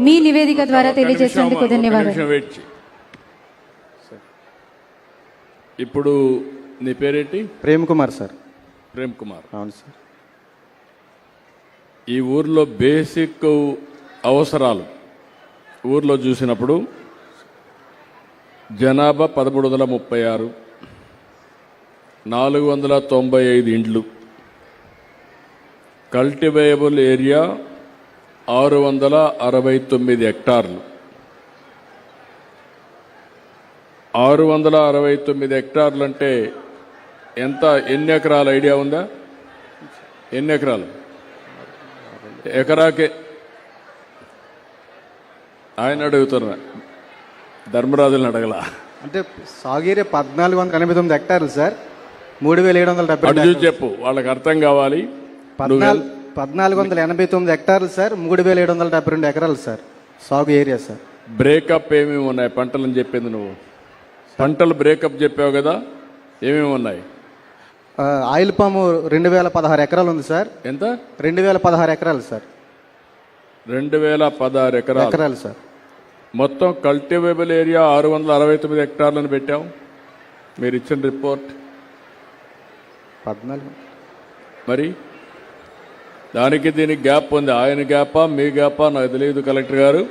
మీ నివేదిక ద్వారా తెలియజేసినందుకు ఒక్క ధన్యవాదాలు. ఇప్పుడు నీ పేరేంటి? ప్రేమ్ కుమార్ సార్. ప్రేమ్ కుమార్. అవును సార్. ఈ ఊర్లో బేసిక్ అవసరాలు. ఊర్లో చూసినప్పుడు జనాభా పదమూడు వందల ముప్పై ఆరు నాలుగు వందల తొంభై ఐదు ఇండ్లు. కల్టివేయబుల్ ఏరియా ఆరు వందల అరవై తొమ్మిది హెక్టార్లు. ఆరు వందల అరవై తొమ్మిది హెక్టార్లు అంటే ఎంత ఎన్ని ఎకరాల ఐడియా ఉందా? ఎన్ని ఎకరాలు? ఎకరాకే ఆయన అడుగుతున్నా. ధర్మరాజులను అడగల. అంటే సాగు ఏరియా పద్నాలుగు వందల ఎనభై తొమ్మిది హెక్టార్లు సార్. మూడు వేల ఏడు వందల డెబ్బై చెప్పు వాళ్ళకి అర్థం కావాలి. పద్నాలుగు వందల ఎనభై తొమ్మిది హెక్టార్లు సార్. మూడు వేల ఏడు వందల డెబ్బై రెండు ఎకరాలు సార్. సాగు ఏరియా సార్. బ్రేకప్ ఏమేమి ఉన్నాయి? పంటలని చెప్పింది నువ్వు. పంటలు బ్రేకప్ చెప్పావు కదా. ఏమేమి ఉన్నాయి? ఆయిల్ పాము రెండు వేల పదహారు ఎకరాలు ఉంది సార్. ఎంత? రెండు వేల పదహారు ఎకరాలు సార్. రెండు వేల పదహారు ఎకరాలు. ఎకరాలు సార్. మొత్తం కల్టివేబుల్ ఏరియా ఆరు వందల అరవై తొమ్మిది హెక్టార్లను పెట్టాం మీరు ఇచ్చిన రిపోర్ట్ పద్నాలుగు మరి? దానికి దీనికి గ్యాప్ ఉంది. ఆయన గ్యాపా మీ గ్యాపా నాకు తెలియదు కలెక్టర్ గారు.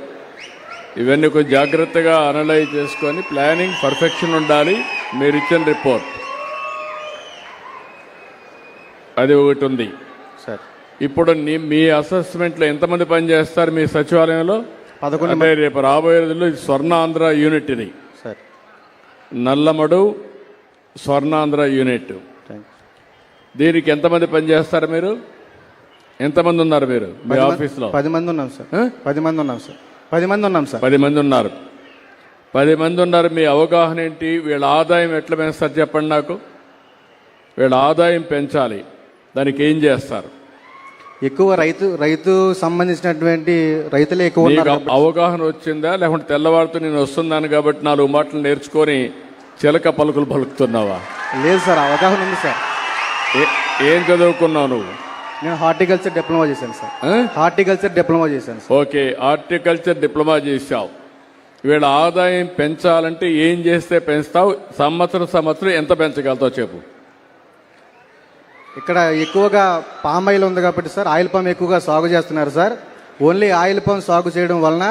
ఇవన్నీ కొంచెం జాగ్రత్తగా అనలైజ్ చేసుకొని ప్లానింగ్ పర్ఫెక్షన్ ఉండాలి. మీరు ఇచ్చిన రిపోర్ట్. అది ఒకటి ఉంది. సార్. ఇప్పుడు మీ అసెస్మెంట్లో ఎంతమంది పనిచేస్తారు మీ సచివాలయంలో? పదకొండు రేపు రాబోయే రోజుల్లో ఇది స్వర్ణాంధ్ర యూనిట్ ఇది సార్. నల్లమడు స్వర్ణాంధ్ర యూనిట్. దీనికి ఎంతమంది పనిచేస్తారు మీరు? ఎంతమంది ఉన్నారు మీరు మీ ఆఫీస్లో? పది మంది ఉన్నాం సార్? పది మంది ఉన్నాం సార్. పది మంది ఉన్నాం సార్. పది మంది ఉన్నారు. పది మంది ఉన్నారు మీ అవగాహన ఏంటి? వీళ్ళ ఆదాయం ఎట్లా పెంచుతారు చెప్పండి నాకు. వీళ్ళ ఆదాయం పెంచాలి. దానికి ఏం చేస్తారు? ఎక్కువ రైతు రైతు సంబంధించినటువంటి రైతులే ఎక్కువ అవగాహన వచ్చిందా? లేకుంటే తెల్లవారితో నేను వస్తున్నాను కాబట్టి నాలుగు మాటలు నేర్చుకొని చిలక పలుకులు పలుకుతున్నావా? లేదు సార్ అవగాహన ఉంది సార్. ఏ- ఏం చదువుకున్నావు నువ్వు? నేను హార్టికల్చర్ డిప్లొమా చేశాను సార్? హార్టికల్చర్ డిప్లొమా చేశాను సార్. ఓకే హార్టికల్చర్ డిప్లొమా చేసావు వీళ్ళ ఆదాయం పెంచాలంటే ఏం చేస్తే పెంచుతావు? సంవత్సరం సంవత్సరం ఎంత పెంచగలుగుతావు చెప్పు. ఇక్కడ ఎక్కువగా పామ్ ఆయిల్ ఉంది కాబట్టి సార్ ఆయిల్ పామ్ ఎక్కువగా సాగు చేస్తున్నారు సార్. ఓన్లీ ఆయిల్ పామ్ సాగు చేయడం వలన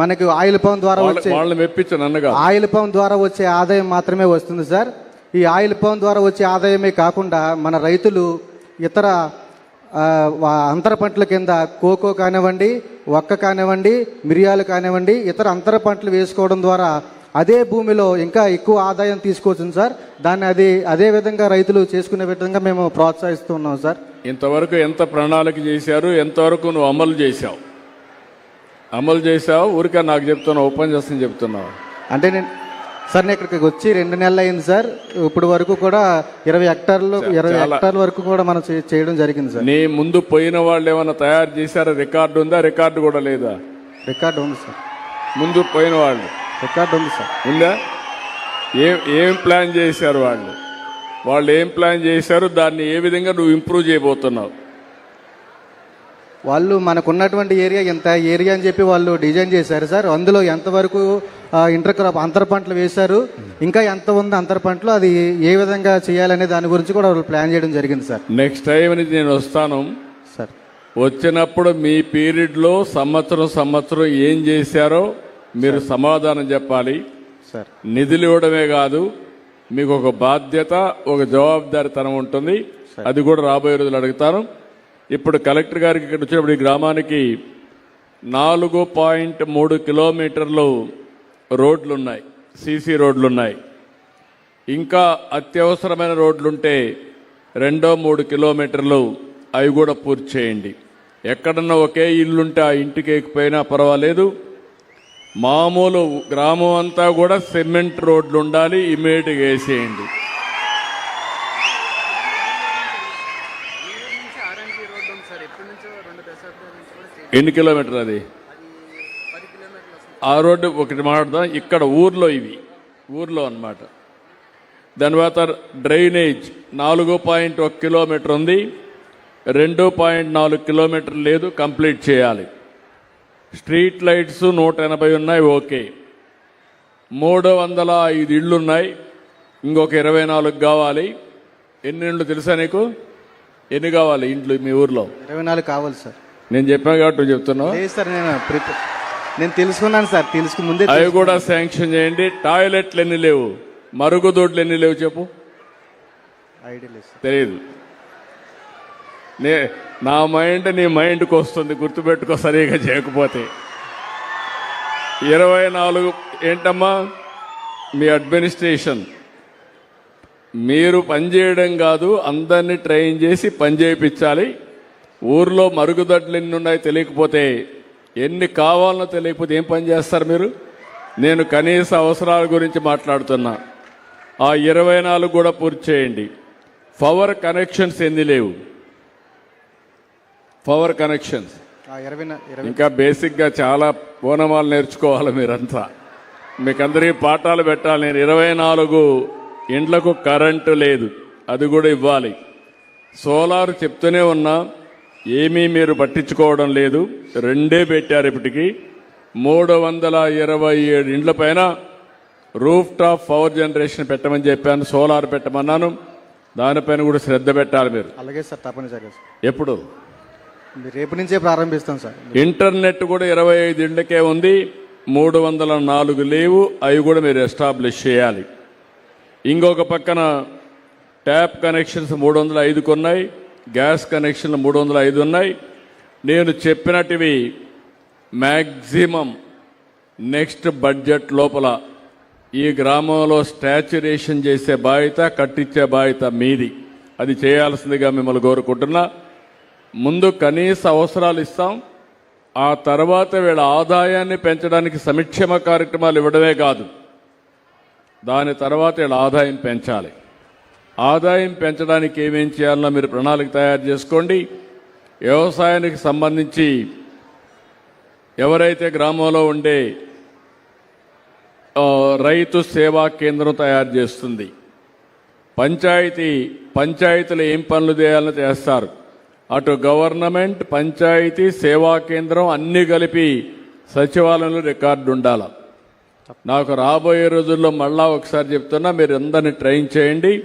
మనకి ఆయిల్ పామ్ ద్వారా వచ్చే వాళ్ళని మెప్పించు నన్నగా. ఆయిల్ పామ్ ద్వారా వచ్చే ఆదాయం మాత్రమే వస్తుంది సార్. ఈ ఆయిల్ పామ్ ద్వారా వచ్చే ఆదాయమే కాకుండా మన రైతులు ఇతర అంతర పంటల కింద కోకో కానివ్వండి ఒక్క కానివ్వండి మిరియాలు కానివ్వండి ఇతర అంతర పంటలు వేసుకోవడం ద్వారా అదే భూమిలో ఇంకా ఎక్కువ ఆదాయం తీసుకోవచ్చు సార్. దాన్ని అది అదే విధంగా రైతులు చేసుకునే విధంగా మేము ప్రోత్సహిస్తూ ఉన్నాం సార్. ఇంతవరకు ఎంత ప్రణాళిక చేశారు ఎంతవరకు నువ్వు అమలు చేశావు? అమలు చేశావు? ఊరికే నాకు చెప్తున్నావు ఓపెన్ చేస్తాను చెప్తున్నావు. అంటే నేను సార్ నేను ఇక్కడికి వచ్చి రెండు నెలలు అయింది సార్. ఇప్పుడు వరకు కూడా ఇరవై హెక్టార్లు ఇరవై హెక్టార్ల వరకు కూడా మనం చేయడం జరిగింది సార్. నీ ముందు పోయిన వాళ్ళు ఏమైనా తయారు చేశారా? రికార్డు ఉందా? రికార్డు కూడా లేదా? రికార్డు ఉంది సార్. ముందు పోయిన వాళ్ళు. రికార్డు ఉంది సార్. ఉందా? ఏం ఏం ప్లాన్ చేశారు వాళ్ళు? వాళ్ళు ఏం ప్లాన్ చేశారు? దాన్ని ఏ విధంగా నువ్వు ఇంప్రూవ్ చేయబోతున్నావు? వాళ్ళు మనకు ఉన్నటువంటి ఏరియా ఎంత? ఏరియా అని చెప్పి వాళ్ళు డిజైన్ చేశారు సార్. అందులో ఎంతవరకు ఇంటర్ క్రాప్ అంతర పంటలు వేశారు? ఇంకా ఎంత ఉంది అంతర పంటలు? అది ఏ విధంగా చేయాలనే దాని గురించి కూడా వాళ్ళు ప్లాన్ చేయడం జరిగింది సార్. నెక్స్ట్ టైం నుంచి నేను వస్తాను. సార్. వచ్చినప్పుడు మీ పీరియడ్లో సంవత్సరం సంవత్సరం ఏం చేశారో మీరు సమాధానం చెప్పాలి. సార్. నిధులు ఇవ్వడమే కాదు మీకు ఒక బాధ్యత ఒక జవాబుదారితనం ఉంటుంది. అది కూడా రాబోయే రోజులు అడుగుతాను. ఇప్పుడు కలెక్టర్ గారికి ఇక్కడ వచ్చినప్పుడు ఈ గ్రామానికి నాలుగు పాయింట్ మూడు కిలోమీటర్లు రోడ్లు ఉన్నాయి సీసీ రోడ్లు ఉన్నాయి ఇంకా అత్యవసరమైన రోడ్లుంటే రెండో మూడు కిలోమీటర్లు అవి కూడా పూర్తి చేయండి. ఎక్కడన్నా ఒకే ఇల్లుంటే ఆ ఇంటికి ఎక్కిపోయినా పర్వాలేదు. మామూలు గ్రామం అంతా కూడా సిమెంట్ రోడ్లు ఉండాలి ఇమీడియట్గా వేసేయండి. ఎన్ని కిలోమీటర్ అది? ఆ రోడ్డు ఒకటి మాట్లాడదాం. ఇక్కడ ఊర్లో ఇవి. ఊర్లో అన్నమాట. దాని తర్వాత డ్రైనేజ్. నాలుగు పాయింట్ ఒక కిలోమీటర్ ఉంది. రెండు పాయింట్ నాలుగు కిలోమీటర్ లేదు. కంప్లీట్ చేయాలి. స్ట్రీట్ లైట్స్ నూట ఎనభై ఉన్నాయి. ఓకే. మూడు వందల ఐదు ఇళ్ళు ఉన్నాయి. ఇంకొక ఇరవై నాలుగు కావాలి. ఎన్ని ఇండ్లు తెలుసా నీకు? ఎన్ని కావాలి ఇండ్లు మీ ఊర్లో? ఇరవై నాలుగు కావాలి సార్. నేను చెప్పాను కాబట్టి నువ్వు చెప్తున్నావు? లేదు సార్ నేను ప్రిపేర్ నేను తెలుసుకున్నాను సార్ తెలుసుకు ముందే అవి కూడా శాంక్షన్ చేయండి. టాయిలెట్లు ఎన్ని లేవు? మరుగుదొడ్లు ఎన్ని లేవు చెప్పు? ఐడియా లేదు సార్. తెలియదు నే నా మైండ్ నీ మైండ్కి వస్తుంది గుర్తుపెట్టుకో సరిగా చేయకపోతే. ఇరవై నాలుగు ఏంటమ్మా? మీ అడ్మినిస్ట్రేషన్. మీరు పనిచేయడం కాదు అందరినీ ట్రైన్ చేసి పని చేయించాలి. ఊర్లో మరుగుదొడ్లు ఎన్ని ఉన్నాయో తెలియకపోతే ఎన్ని కావాలనో తెలియకపోతే ఏం పని చేస్తారు మీరు? నేను కనీస అవసరాల గురించి మాట్లాడుతున్నా. ఆ ఇరవై నాలుగు కూడా పూర్తి చేయండి. పవర్ కనెక్షన్స్ ఎన్ని లేవు? Power connections. ఇంకా బేసిక్గా చాలా ఓనమాలు నేర్చుకోవాలి మీరంతా. మీకందరికీ పాఠాలు పెట్టాలి. నేను ఇరవై నాలుగు ఇండ్లకు కరెంటు లేదు అది కూడా ఇవ్వాలి. సోలార్ చెప్తూనే ఉన్నా ఏమీ మీరు పట్టించుకోవడం లేదు. రెండే పెట్టారు ఇప్పటికి. మూడు వందల ఇరవై ఏడు ఇండ్ల పైన రూఫ్ టాప్ పవర్ జనరేషన్ పెట్టమని చెప్పాను సోలార్ పెట్టమన్నాను. దానిపైన కూడా శ్రద్ధ పెట్టాలి మీరు. అలాగే సార్ తప్పనిసరిగా సార్. ఎప్పుడు? రేపు నుంచే ప్రారంభిస్తాం సార్. ఇంటర్నెట్ కూడా ఇరవై ఐదు ఇళ్ళకే ఉంది మూడు వందల నాలుగు లేవు అవి కూడా మీరు ఎస్టాబ్లిష్ చేయాలి. ఇంకొక పక్కన ట్యాప్ కనెక్షన్స్ మూడు వందల ఐదుకు ఉన్నాయి గ్యాస్ కనెక్షన్లు మూడు వందల ఐదు ఉన్నాయి. నేను చెప్పినటివి మ్యాక్సిమం నెక్స్ట్ బడ్జెట్ లోపల. ఈ గ్రామంలో స్టాచ్యురేషన్ చేసే బాధ్యత కట్టించే బాధ్యత మీది. అది చేయాల్సిందిగా మిమ్మల్ని కోరుకుంటున్నా. ముందు కనీస అవసరాలు ఇస్తాం. ఆ తర్వాత వీళ్ళ ఆదాయాన్ని పెంచడానికి సంక్షేమ కార్యక్రమాలు ఇవ్వడమే కాదు. దాని తర్వాత వీళ్ళ ఆదాయం పెంచాలి. ఆదాయం పెంచడానికి ఏమేం చేయాలన్నా మీరు ప్రణాళిక తయారు చేసుకోండి. వ్యవసాయానికి సంబంధించి ఎవరైతే గ్రామంలో ఉండే రైతు సేవా కేంద్రం తయారు చేస్తుంది. పంచాయతీ పంచాయతీలు ఏం పనులు చేయాలని చేస్తారు? అటు గవర్నమెంట్ పంచాయతీ సేవా కేంద్రం అన్నీ కలిపి సచివాలయంలో రికార్డు ఉండాలి. నాకు రాబోయే రోజుల్లో మళ్ళా ఒకసారి చెప్తున్నా మీరు అందరిని ట్రైన్ చేయండి.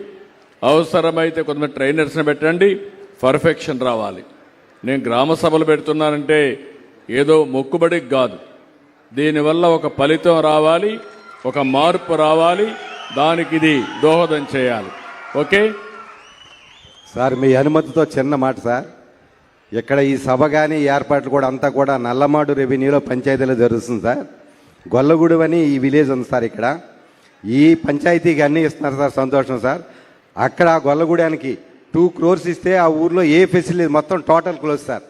అవసరమైతే కొంతమంది ట్రైనర్స్ని పెట్టండి. పర్ఫెక్షన్ రావాలి. నేను గ్రామ సభలు పెడుతున్నానంటే ఏదో మొక్కుబడికి కాదు. దీనివల్ల ఒక ఫలితం రావాలి ఒక మార్పు రావాలి. దానికి ఇది దోహదం చేయాలి. ఓకే? సార్ మీ అనుమతితో చిన్న మాట సార్. ఇక్కడ ఈ సభ కానీ ఏర్పాట్లు కూడా అంతా కూడా నల్లమాడు రెవెన్యూలో పంచాయతీలో జరుగుతుంది సార్. గొల్లగూడు అని ఈ విలేజ్ ఉంది సార్ ఇక్కడ. ఈ పంచాయతీకి అన్నీ ఇస్తున్నారు సార్ సంతోషం సార్. అక్కడ ఆ గొల్లగూడానికి టూ క్రోర్స్ ఇస్తే ఆ ఊర్లో ఏ ఫెసిలిటీ మొత్తం total close sir.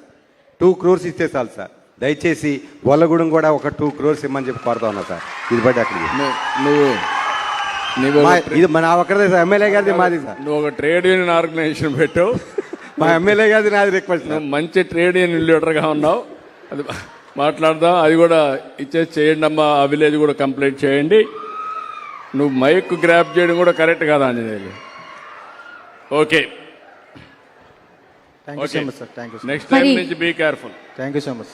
Two crores ఇస్తే చాలు సార్. దయచేసి గొల్లగూడెం కూడా ఒక టూ క్రోర్స్ ఇమ్మని చెప్పి కోరుతా ఉన్నా సార్. ఇది బట్టి ఒక- ఇది మన ఒక్కడే సార్ ఎమ్మెల్యే గారిది మాది సార్. నువ్వు ఒక ట్రేడ్ యూనియన్ ఆర్గనైజేషన్ పెట్టు. మా ఎమ్మెల్యే గారిది నాది రిక్వెస్ట్ మంచి ట్రేడ్ యూనియన్ లీడర్గా ఉన్నావు. అది మాట్లాడదాం. అది కూడా ఇచ్చేసి చేయండి అమ్మా. ఆ విలేజ్ కూడా కంప్లీట్ చేయండి. నువ్వు మైక్ గ్రాప్ చేయడం కూడా కరెక్ట్ కాదా Anjaneyulu? Okay. Thank you so much sir thank you next time నుంచి be careful thank you so much